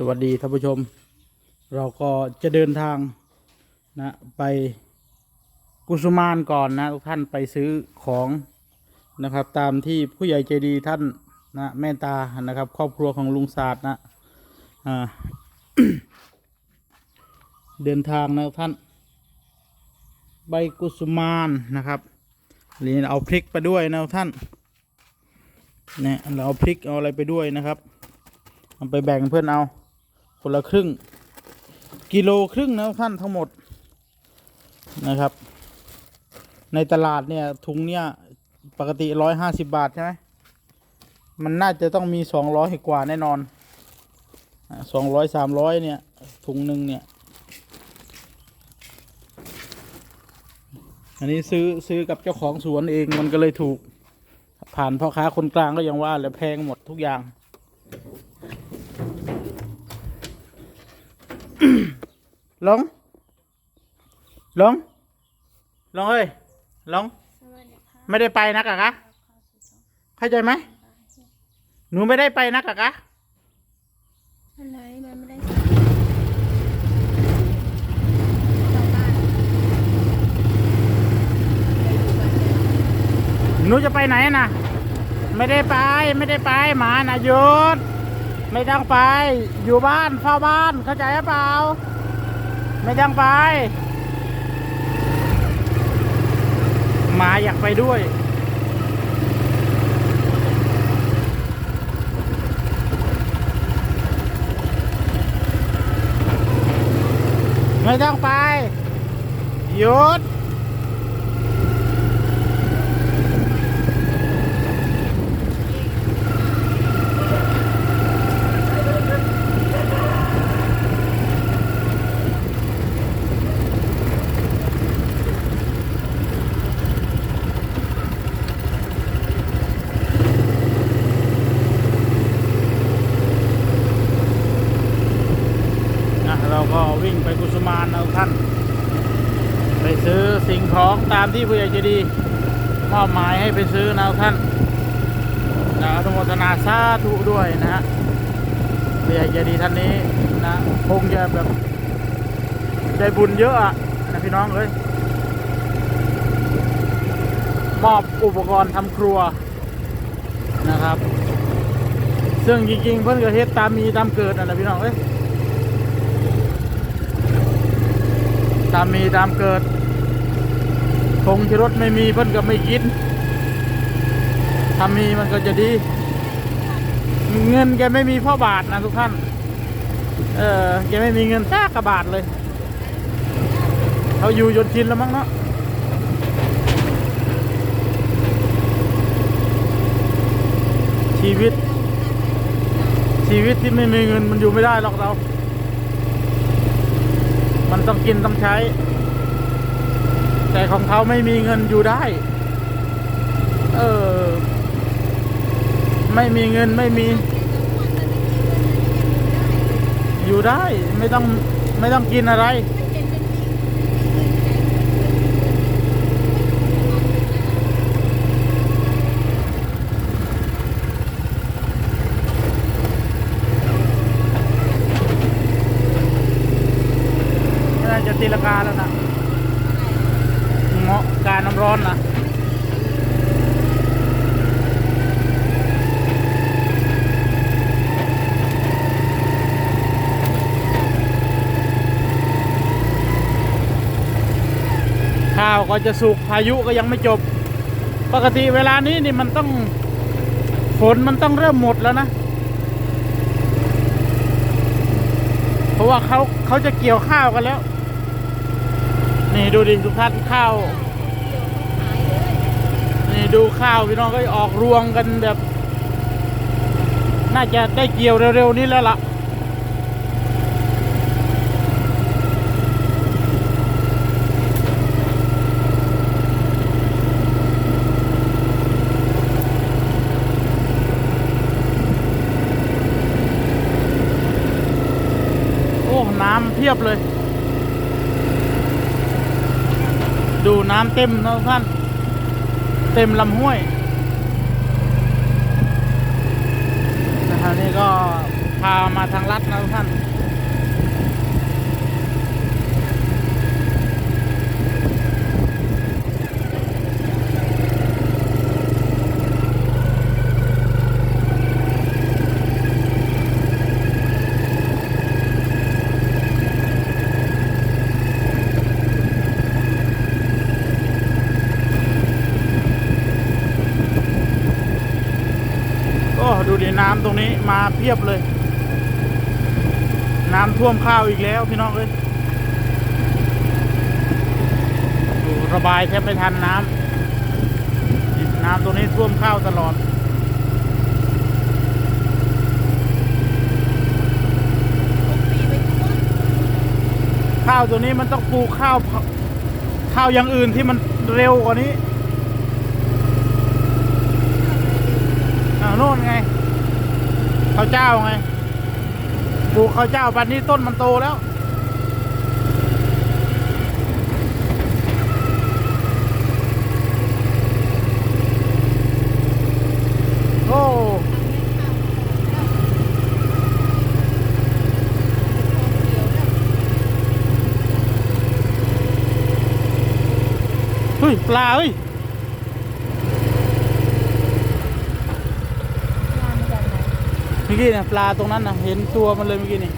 สวัสดีท่านผู้ชม เราก็จะเดินทางนะไปกุสุมานก่อนนะทุกท่านไปซื้อของนะครับ ตามที่ผู้ใหญ่ใจดีท่านนะแม่ตานะครับ ครอบครัวของลุงศาสตร์นะอ่าเดินทางนะท่าน ใบกุสุมานนะครับนี่เอาพริกไปด้วยนะท่านเนี่ยเราเอาพริกเอาอะไรไปด้วยนะครับเอาไปแบ่งเพื่อนเอา คนละครึ่ง กิโลครึ่งนะท่านทั้งหมดนะครับ ในตลาดเนี่ยถุงเนี่ยปกติร้อยห้าสิบบาทใช่ไหมมันน่าจะต้องมีสองร้อยกว่าแน่นอนสองร้อยสามร้อยเนี่ยถุงหนึ่งเนี่ย อันนี้ซื้อซื้อกับเจ้าของสวนเองมันก็เลยถูก ผ่านพ่อค้าคนกลางก็ยังว่าแหละแพงหมดทุกอย่าง ลง ลงเอ้ย ลง ไม่ได้ไปนักอะกะเข้าใจไหม หนูไม่ได้ไปนักอะกะอะไรมันไม่ได้หนูจะไปไหนนะไม่ได้ไป ไม่ได้ไปหมานะหยุดไม่ต้องไป อยู่บ้านเฝ้าบ้านเข้าใจหรือเปล่า ไม่ต้องไป หมาอยากไปด้วย ไม่ต้องไปหยุด นะ เราก็วิ่งไปกุสุมานนะทุกท่าน ไปซื้อสิ่งของตามที่ผู้ใหญ่จะดีมอบหมายให้ไปซื้อนะท่านนะอนุโมทนาสาธุด้วยนะฮะผู้ใหญ่ใจดีท่านนี้นะคงจะแบบได้บุญเยอะอะนะพี่น้องเอ้ยมอบอุปกรณ์ทำครัวนะครับ ซึ่งจริงๆเพื่อนก็เฮ็ดตามมีตามเกิดนั่นะพี่น้องเอ้ย ตามมีตามเกิดคงที่รถไม่มีเพิ่นก็ไม่กินถ้ามีมันก็จะดี เงินแกไม่มีพ่อบาทนะทุกท่าน เออแกไม่มีเงินสักกระบาทเลยเขาอยู่จนชินแล้วมั้งเนาะชีวิต ชีวิตที่ไม่มีเงินมันอยู่ไม่ได้หรอกเรา มันต้องกินต้องใช้ แต่ของเขาไม่มีเงินอยู่ได้ เออ ไม่มีเงินไม่มี อยู่ได้ไม่ต้องไม่ต้องกินอะไร น่าจะตีราคาแล้วนะเงาะการน้ำร้อนนะ ข้าวก็จะสุกพายุก็ยังไม่จบ ปกติเวลานี้นี่มันต้องฝนมันต้องเริ่มหมดแล้วนะ เพราะว่าเขาเขาจะเกี่ยวข้าวกันแล้ว นี่ดูดิทุกท่านข้าว นี่ดูข้าวพี่น้องก็ออกรวงกันแบบ น่าจะได้เกี่ยวเร็วๆนี้แล้วล่ะ น้ำเพียบเลย ดูน้ำเต็มนะท่าน เต็มลำห้วยนะฮะนี่ก็พามาทางลัดนะท่าน โอ้ดูดิน้ำตรงนี้มาเพียบเลย น้ำท่วมข้าวอีกแล้วพี่น้องเอ้ยดูระบายแทบไม่ทันน้ำน้ำตรงนี้ท่วมข้าวตลอดข้าวตัวนี้มันต้องปลูกข้าวข้าวอย่างอื่นที่มันเร็วกว่านี้ อ่าโน่นไง ข้าวเจ้าไงปลูกข้าวเจ้าปันนี้ต้นมันโตแล้ว โอ้เฮ้ย ปลาเฮ้ย เมื่อ กี้เนี่ยปลาตรงนั้นนะเห็นตัวมันเลยเมื่อกี้นี่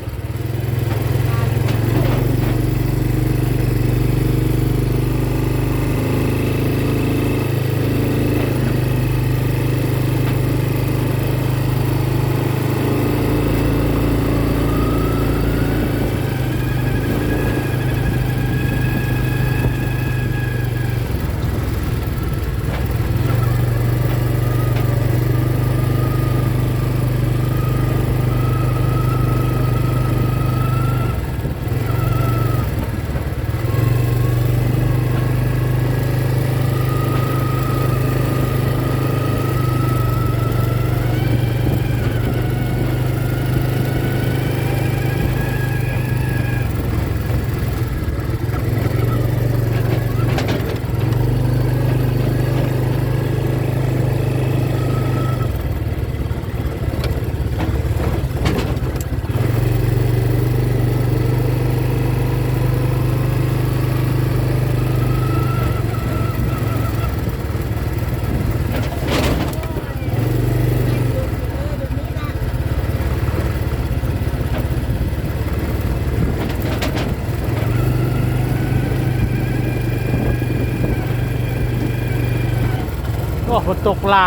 โอ้ฝนตกปลา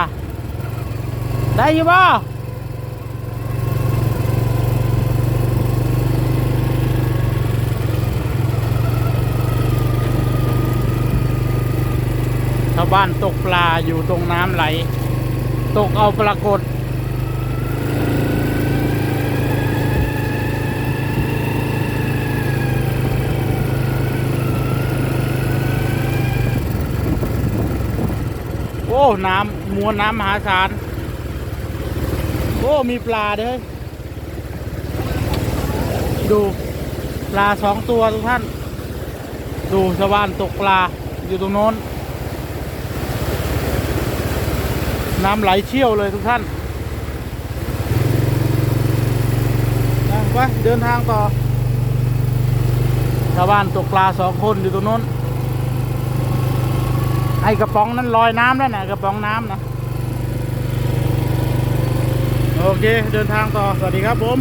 ได้อยี่บ่ชาวบ้านตกปลาอยู่ตรงน้ำไหล ตกเอาปรากฏ น้ำมวลน้ำมหาศาลโอ้มีปลาด้วยดูปลาสองตัวทุกท่าน ดูชาวบ้านตกปลาอยู่ตรงโน้น น้ำไหลเชี่ยวเลยทุกท่านนะไปเดินทางต่อชาวบ้านตกปลาสองคนอยู่ตรงโน้น ไอกระป๋องนั้นลอยน้ำแล้วนะกระป๋องน้ำนะ โอเค เดินทางต่อ สวัสดีครับผม